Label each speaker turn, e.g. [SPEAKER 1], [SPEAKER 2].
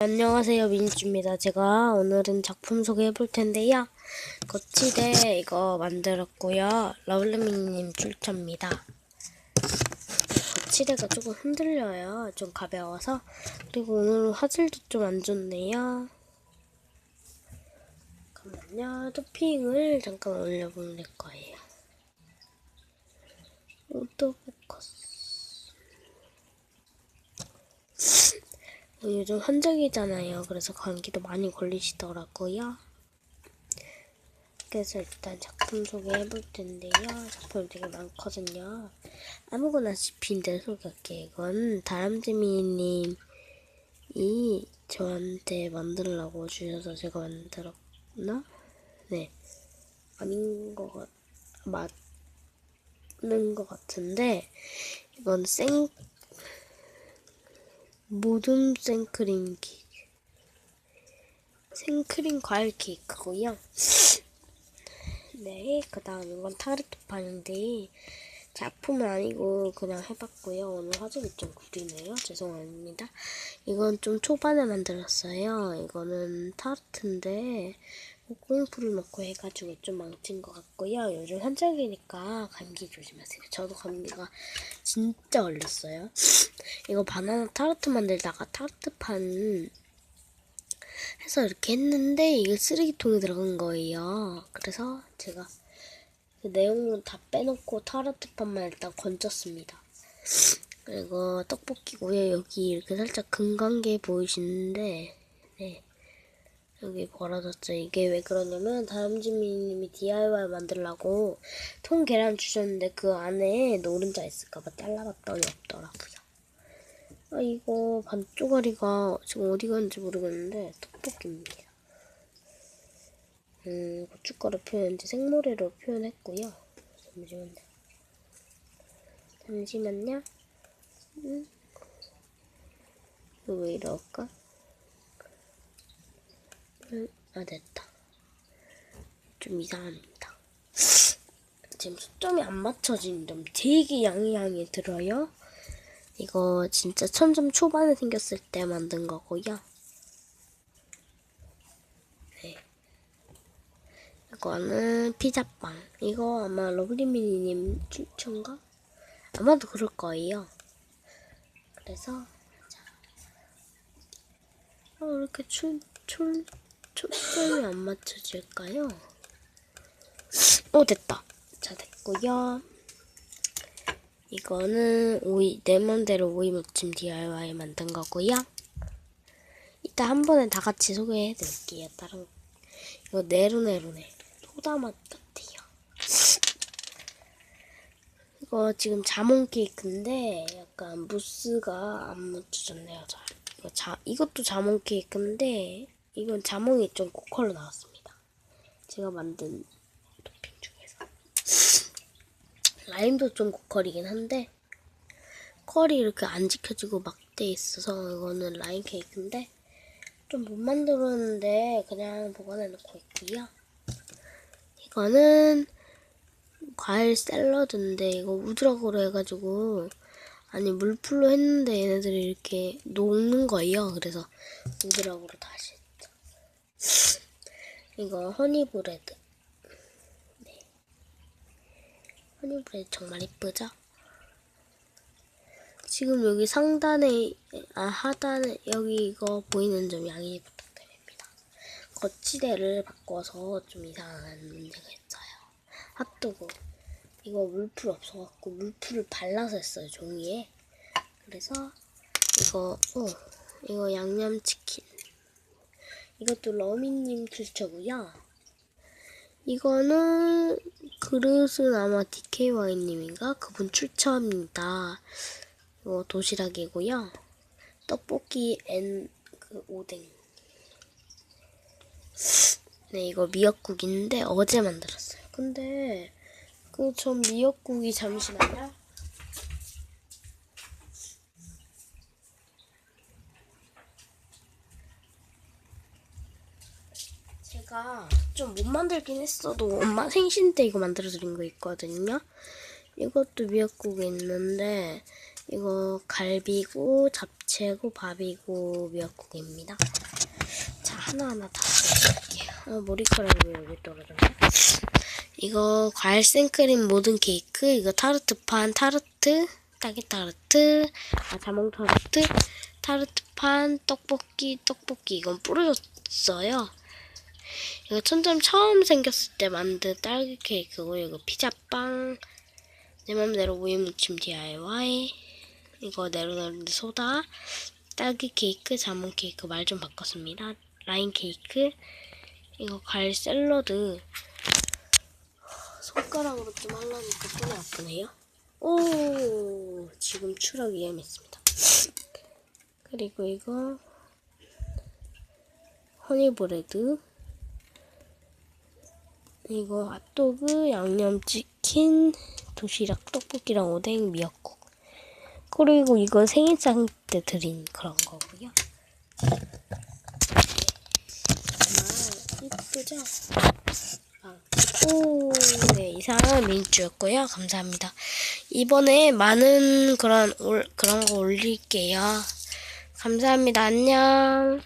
[SPEAKER 1] 안녕하세요 민주입니다. 제가 오늘은 작품 소개해 볼 텐데요. 거치대 이거 만들었고요. 러블리미님 출처입니다. 거치대가 조금 흔들려요. 좀 가벼워서 그리고 오늘 화질도 좀 안 좋네요. 잠깐만요. 토핑을 잠깐 올려볼 거예요. 오토포커스 요즘 환절기잖아요. 그래서 감기도 많이 걸리시더라고요. 그래서 일단 작품 소개해 볼 텐데요. 작품이 되게 많거든요. 아무거나 집힌데 소개할게요. 이건 다람쥐미님이 저한테 만들라고 주셔서 제가 만들었나? 네. 아닌 것 같, 맞는 것 같은데, 이건 생, 모둠 생크림 케이크. 생크림 과일 케이크고요. 네, 그 다음 이건 타르트판인데 작품은 아니고 그냥 해봤고요. 오늘 화질이 좀 구리네요. 죄송합니다. 이건 좀 초반에 만들었어요. 이거는 타르트인데 꽁프를 넣고 해가지고 좀 망친 것 같고요. 요즘 환절기니까 감기 조심하세요. 저도 감기가 진짜 걸렸어요. 이거 바나나 타르트 만들다가 타르트판 해서 이렇게 했는데 이게 쓰레기통에 들어간 거예요. 그래서 제가 그 내용은 다 빼놓고 타르트판만 일단 건졌습니다. 그리고 떡볶이고요. 여기 이렇게 살짝 금관계 보이시는데 네. 여기 벌어졌죠. 이게 왜 그러냐면 다람쥐미님이 DIY 만들라고 통 계란 주셨는데 그 안에 노른자 있을까봐 잘라봤더니 없더라고요. 아 이거 반쪽아리가 지금 어디 갔는지 모르겠는데 떡볶이입니다. 음 고춧가루 표현인지 생모래로 표현했고요. 잠시만요. 잠시만요. 음. 이거 왜 이럴까? 음, 아 됐다. 좀 이상합니다. 지금 초점이 안 맞춰진 점 되게 양이양이 들어요. 이거 진짜 천점 초반에 생겼을 때 만든 거고요. 네. 이거는 피자빵. 이거 아마 러블리미니님 추천가? 아마도 그럴 거예요. 그래서 자, 어, 왜 이렇게 출, 출, 초점이 안 맞춰질까요? 오 됐다. 자 됐고요. 이거는 오이 내 맘대로 오이 무침 DIY 만든 거고요. 이따 한 번에 다 같이 소개해 드릴게요. 다른 이거 네로네로네 소다맛 같아요. 이거 지금 자몽 케이크인데 약간 무스가 안 묻혀졌네요. 잘. 이거 자 이것도 자몽 케이크인데 이건 자몽이 좀 고컬로 나왔습니다. 제가 만든 토핑 중에서 라임도 좀 고컬이긴 한데 컬이 이렇게 안 지켜지고 막 돼 있어서 이거는 라임 케이크인데 좀 못 만들었는데 그냥 보관해 놓고 있고요. 이거는 과일 샐러드인데 이거 우드락으로 해가지고 아니 물풀로 했는데 얘네들이 이렇게 녹는 거예요. 그래서 우드락으로 다시. 이거 허니브레드. 네. 허니브레드 정말 이쁘죠? 지금 여기 상단에 아 하단에 여기 이거 보이는 점 양해 부탁드립니다. 거치대를 바꿔서 좀 이상한 문제가 있어요. 핫도그 이거 물풀 없어갖고 물풀을 발라서 했어요 종이에. 그래서 이거 어 이거 양념치킨 이것도 러미님 출처고요. 이거는 그릇은 아마 DKY님인가 그분 출처입니다. 이거 도시락이고요. 떡볶이 앤 그 오뎅. 네 이거 미역국인데 어제 만들었어요. 근데 그 전 미역국이 잠시만요. 제가 좀 못 만들긴 했어도 엄마 생신 때 이거 만들어 드린 거 있거든요. 이것도 미역국에 있는데 이거 갈비고 잡채 야채고 밥이고 미역국입니다. 자 하나하나 다 써볼게요. 어, 머리카락이 왜 여기 떨어졌네? 이거 과일 생크림 모든 케이크, 이거 타르트판 타르트, 딸기 타르트, 아 자몽 타르트, 타르트판 떡볶이 떡볶이 이건 뿌려줬어요. 이거 천점 처음 생겼을 때 만든 딸기 케이크고 이거 피자빵 내 맘대로 우유 무침 DIY 이거 내로내로 소다 딸기 케이크 자몽 케이크 말 좀 바꿨습니다. 라인 케이크 이거 과일 샐러드 손가락으로 좀 하려니까 손이 아프네요. 오, 지금 추락 위험했습니다. 그리고 이거 허니브레드 이거 핫도그, 양념치킨, 도시락, 떡볶이랑 오뎅, 미역국 그리고 이건 생일상 때 드린 그런 거고요. 이쁘죠? 아, 오, 네, 이상은 민주였고요. 감사합니다. 이번에 많은 그런 올, 그런 거 올릴게요. 감사합니다. 안녕.